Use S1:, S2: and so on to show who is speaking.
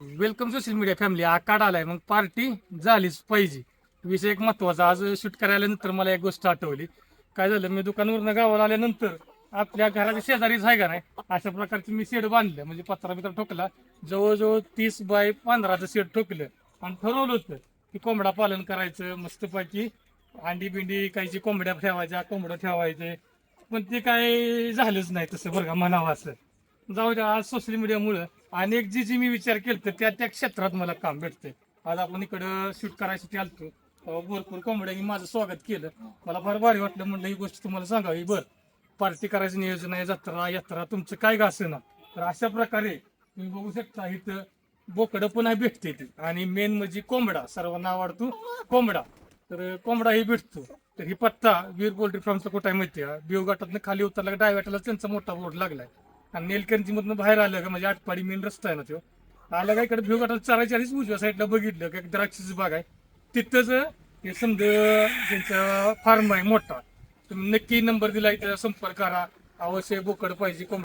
S1: Welcome social media family आकाड आलाय. मग पार्टी झालीच पाहिजे. विषय एक महत्त्वाचा आज शूट करायल्यानंतर मला एक गोष्ट आठवली. काय झालं? मी दुकानावरनं गावाला आल्यानंतर आपल्या घराच्या शेजारीच आहे का नाही? अशा प्रकारची मी शेड बांधलं. म्हणजे पत्रा मित्र ठोकला. जवळजवळ तीस बाय पंधराचं शेड ठोकलं. आणि ठरवलं होतं की कोंबडा पालन करायचं मस्तपैकी अंडी बिंडी काहीची कोंबड्या ठेवायच्या कोंबड्या ठेवायचे. पण ते काय झालंच नाही तसं बरं का म्हणावं असं. जाऊ द्या आज सोशल मीडियामुळं अनेक जी जी मी विचार केलं त्या त्या क्षेत्रात मला काम भेटते. आज आपण इकडं शूट करायसाठी आलतो. भरपूर कोंबड्यांनी माझं स्वागत केलं. मला फार भारी वाटलं म्हणलं ही गोष्ट तुम्हाला सांगावी. बर पार्टी करायचं नियोजन आहे जत्रा यात्रा तुमचं काय का ना तर अशा प्रकारे तुम्ही बघू शकता इथं बोकडं पुन्हा भेटते ती आणि मेन म्हणजे कोंबडा. सर्वांना आवडतो कोंबडा. तर कोंबडाही भेटतो. तर ही पत्ता वीर पोल्ट्री फार्मचा कुठं आहे माहिती आहे. बिव गटातनं खाली उतरला डाव्या त्यांचा मोठा बोर्ड लागलाय. आणि नेलकंची मधनं बाहेर आलं का म्हणजे आटपाडी मेन रस्ता आहे ना तो. आलं का इकडे भिव गटाला चारायच्या आधीच उजव्या साईडला बघितलं का एक बाग आहे. तिथंच हे समज त्यांचा फार्म आहे मोठा तुम्ही नक्की नंबर दिला इथं संपर्क करा. अवश्य बोकड पाहिजे